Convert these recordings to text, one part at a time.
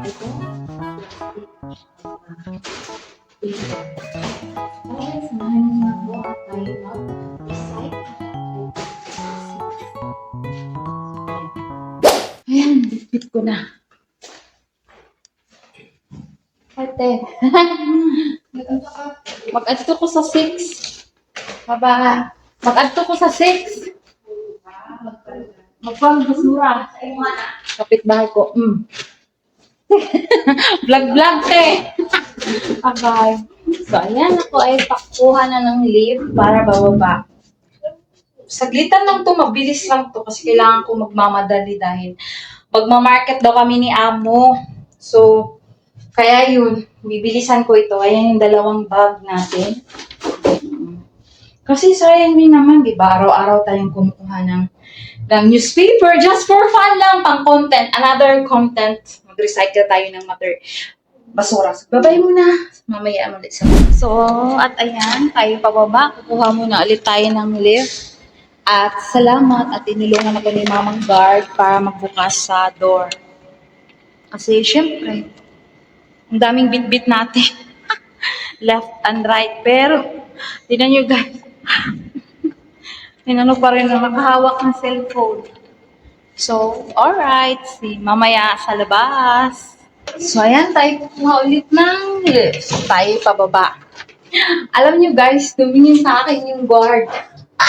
Kaya samahan niyo na po at tayo mag-recite. Ayan, bitbit ko na. Ate. Mag-adto ko sa 6. Baba. Mag-adto ko sa 6. Magpang basura. Kapit bahay ko. Mm. Vlog-vlog te. Abay. So, ayan ako ay pakuha na ng lift para bababa. Saglitan lang to, mabilis lang to kasi kailangan ko magmamadali dahil magmamarket daw kami ni Amo. So, kaya yun, bibilisan ko ito. Ayan yung dalawang bag natin. Kasi sayang din naman, di ba? Araw-araw tayong kumukuha ng, ng newspaper just for fun lang, pang content. Another content. Mag-recycle tayo ng mater basura. So, babay muna. Mamaya ulit sa So, at ayan, tayo pababa. Kukuha muna ulit tayo ng lift. At salamat at tinulungan ako ni Mamang Guard para magbukas sa door. Kasi, syempre, ang daming bit-bit natin. Left and right. Pero, tinan nyo guys. Tinanong pa rin na nakahawak ng cellphone. So, alright. Si mamaya sa labas. So, ayan. Tayo kukuha ulit ng lift. Tayo pababa. Alam nyo guys, tumingin sa akin yung guard.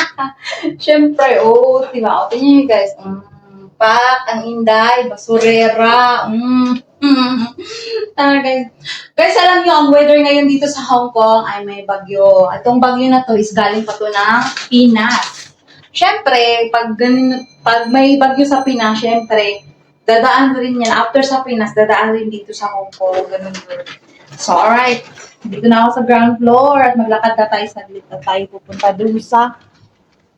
Siyempre, oh, diba? O, tingnan nyo guys. Mm, pak, ang inday, basurera. Mm. Ah, guys. Guys, alam nyo, ang weather ngayon dito sa Hong Kong ay may bagyo. At tong bagyo na to is galing pa to ng Pinas. Siyempre, pag, ganun, pag may bagyo sa Pinas, siyempre, dadaan rin yan. After sa Pinas, dadaan rin dito sa Hong Kong. Ganun yun. So, alright. Dito na ako sa ground floor at maglakad na tayo sa na tayo pupunta dun sa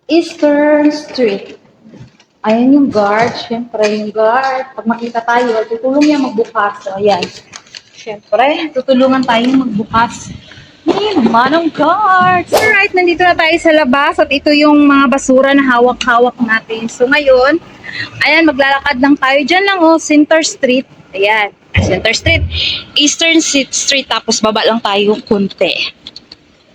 Eastern Street. Ayan yung guard. Siyempre, yung guard. Pag makita tayo, tutulong niya magbukas. So, ayan. Siyempre, tutulungan tayo magbukas. Hey, manong guard! Alright, nandito na tayo sa labas at ito yung mga basura na hawak-hawak natin. So, ngayon, ayan, maglalakad lang tayo. Diyan lang, oh, Center Street. Ayan, Center Street. Eastern Street, tapos baba lang tayo kunti.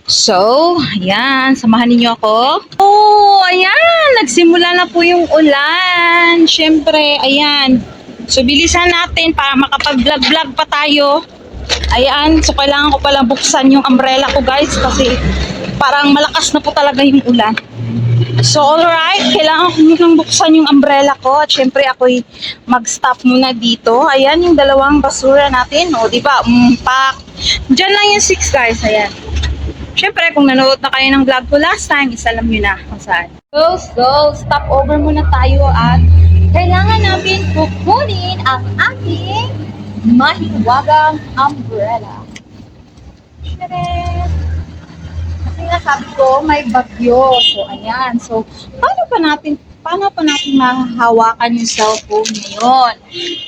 So, ayan, samahan ninyo ako. Oh, ayan, nagsimula na po yung ulan. Siyempre, ayan. So, bilisan natin para makapag-vlog-vlog pa tayo. Ayan, so kailangan ko palang buksan yung umbrella ko guys kasi parang malakas na po talaga yung ulan. So, alright, kailangan ko munang buksan yung umbrella ko at syempre ako'y mag-stop muna dito. Ayan yung dalawang basura natin, o, di ba? Mm, pak. Diyan lang yung six guys, ayan. Siyempre, kung nanood na kayo ng vlog ko last time, is alam nyo na kung saan. So, so, stop over muna tayo at kailangan natin kukunin ang ating mahiwagang umbrella. Siyempre, kasi nga sabi ko, may bagyo. So, ayan. So, paano pa natin paano pa natin mahahawakan yung cellphone ngayon?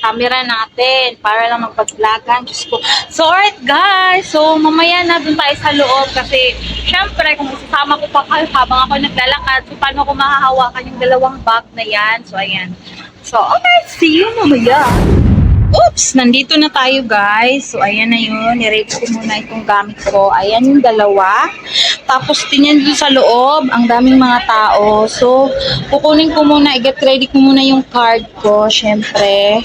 Camera natin para lang magpag-vlogan. Diyos ko. So, alright guys. So, mamaya na dun tayo sa loob kasi syempre, kung isasama ko pa kayo habang ako naglalakad, so paano ko mahahawakan yung dalawang bag na yan? So, ayan. So, alright. See you mamaya. Oops! Nandito na tayo guys. So, ayan na yun. Nirate ko muna itong gamit ko. Ayan yung dalawa. Tapos, tingnan dun sa loob. Ang daming mga tao. So, kukunin ko muna. I-get ready ko muna yung card ko. Syempre.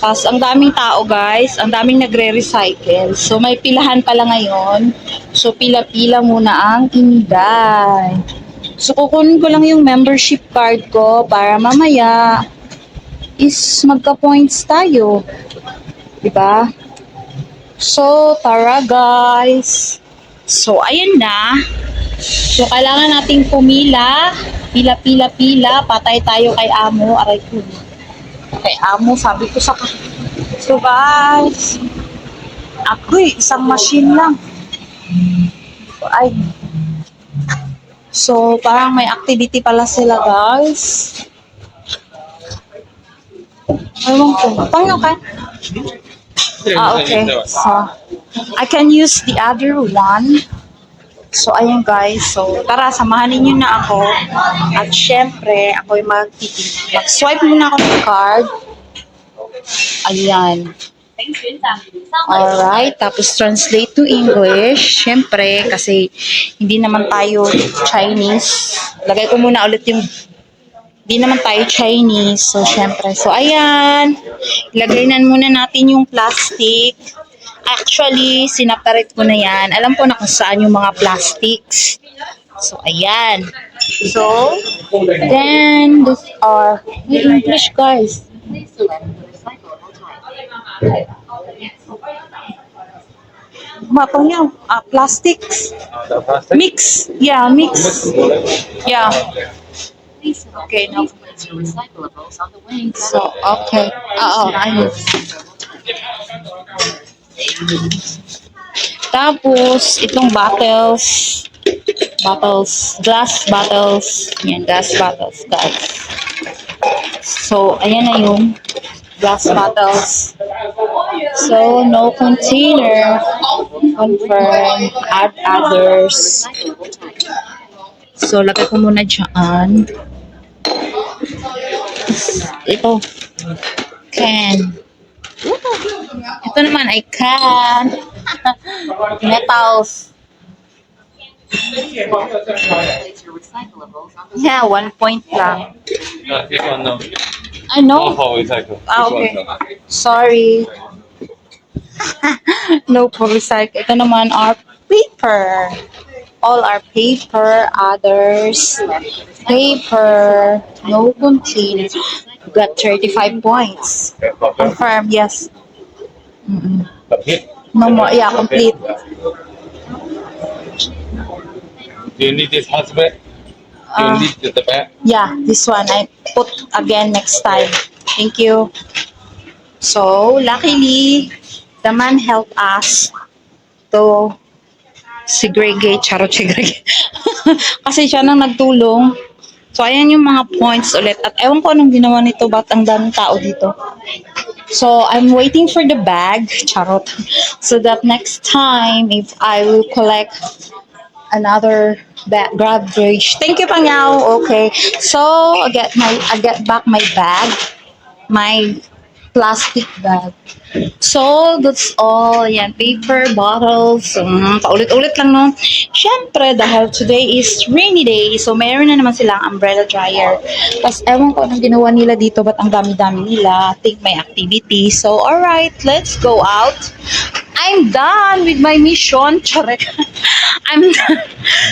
Tapos, ang daming tao guys. Ang daming nagre-recycle. So, may pilahan pala ngayon. So, pila-pila muna ang inday. So, kukunin ko lang yung membership card ko para mamaya is magka-points tayo. 'Di ba? So, tara guys. So, ayan na. So, kailangan nating pumila. Pila, pila, pila. Patay tayo kay Amo. Aray ko. Kay Amo, sabi ko sa... So, guys. Ako eh, isang machine lang. Ay. So, parang may activity pala sila, guys. Ewan ko. Paano ka? Ah, okay. So, I can use the other one. So, ayun guys. So, tara, samahan ninyo na ako. At syempre, ako yung magtitingin. Mag-swipe muna ako ng card. Ayan. Alright, tapos translate to English. Syempre, kasi hindi naman tayo Chinese. Lagay ko muna ulit yung hindi naman tayo Chinese. So, syempre. So, ayan. Ilagay na muna natin yung plastic. Actually, sinaparate ko na yan. Alam ko na kung saan yung mga plastics. So, ayan. So, then, these are, may English guys. Mapa niya, ah, plastics. The plastic? Mix. Yeah, mix. Yeah. Okay, no. So, okay. Oo, ayun. Tapos, itong bottles. Bottles. Glass bottles. Yan, glass bottles, guys. So, ayan na yung glass bottles. So, no container. Confirm. Add others. So, lagay ko muna dyan. Ito. Can. Ito naman ay can. Metals. Yeah, one point lang. No, this one no. I know. Oh, recycle. Ah, This one, okay. Sorry. no po recycle. Ito naman are paper. All are paper, others paper, no container. You got 35 points. Confirm, yes. Mm-mm. Complete. No more, yeah, complete. Do you need this husband? Do you Uh, need the bag? Yeah, this one I put again next time. Thank you. So, luckily, the man helped us to segregate, charot segregate. Kasi siya nang nagtulong. So, ayan yung mga points ulit. At ewan ko anong ginawa nito, ba't ang daming tao dito. So, I'm waiting for the bag, charot. So that next time, if I will collect another bag, garbage. Thank you, Pangyaw. Okay. So, I get my, I get back my bag, my plastic bag. So, that's all. Yan, paper, bottles. Um, paulit-ulit lang, no? Siyempre, dahil today is rainy day, so meron na naman silang umbrella dryer. Tapos, ewan ko anong ginawa nila dito, ba't ang dami-dami nila? I think may activity. So, alright, let's go out. I'm done with my mission. Charek. I'm done.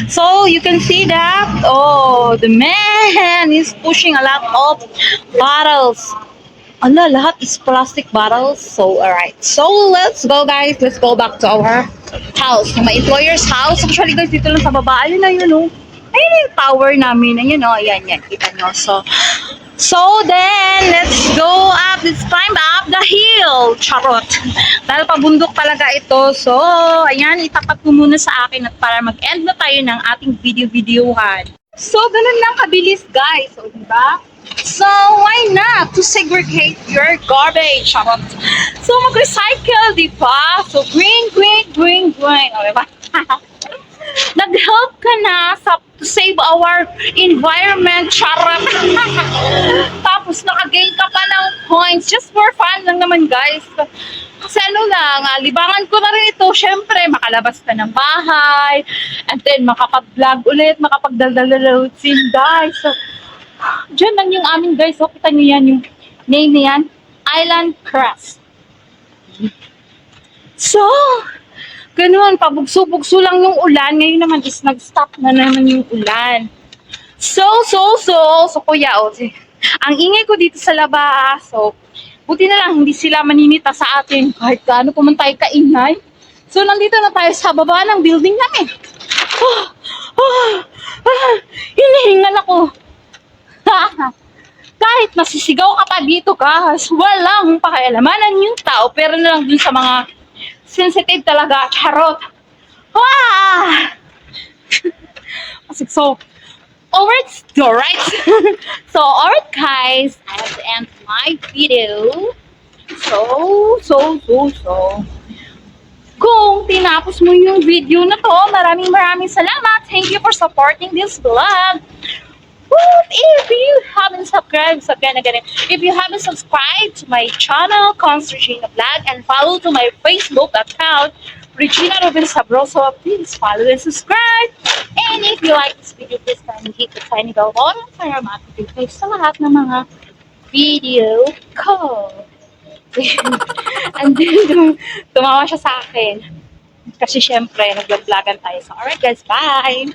So, you can see that. Oh, the man is pushing a lot of bottles. Ala, lahat is plastic bottles. So, alright. So, let's go, guys. Let's go back to our house. Yung my employer's house. Actually, guys, dito lang sa baba. Ayun na yun, oh. Ayun yung tower namin. Ayun, oh. Ayan, yan. Kita nyo. So, so then, let's go up. Let's climb up the hill. Charot. Dahil pabundok talaga ito. So, ayan, itapat ko muna sa akin at para mag-end na tayo ng ating video-videohan. So, ganun lang kabilis, guys. So, diba? So, why not to segregate your garbage? Charot. So, mag-recycle, di ba? So, green, green, green, green. O, diba? Nag-help ka na sa to save our environment, charot. Tapos, nakagain ka pa ng points. Just for fun lang naman, guys. Kasi ano lang, ah, libangan ko na rin ito. Siyempre, makalabas ka ng bahay. And then, makapag-vlog ulit, makapagdaldalalutin, guys. So, Diyan lang yung amin guys. So, kita nyo yan, yung name na yan. Island Crest. So, ganun, pabugso-bugso lang yung ulan. Ngayon naman is nag-stop na naman yung ulan. So, so, so, so kuya, oh, si- ang ingay ko dito sa labas. So, buti na lang, hindi sila maninita sa atin. Kahit gaano pa man tayo kaingay. So, nandito na tayo sa baba ng building namin. Oh, oh, ah, hinihingal ako. Kahit nasisigaw ka pa dito ka, walang pakialamanan yung tao, pero na lang dun sa mga sensitive talaga, charot. Wah! Kasi so, alright, alright. so, alright guys, I have to end my video. So, so, so, so. kung tinapos mo yung video na to. Maraming maraming salamat. Thank you for supporting this vlog. What if you haven't subscribed, subscribe na ganun. If you haven't subscribed to my channel, Cons Vlog, and follow to my Facebook account, Regina Ruben Sabroso, please follow and subscribe. And if you like this video, please kindly hit the tiny bell button para ma-update sa lahat ng mga video ko. And then, tum- tumawa siya sa akin. Kasi syempre, nag-vlogan tayo. So, alright guys, bye!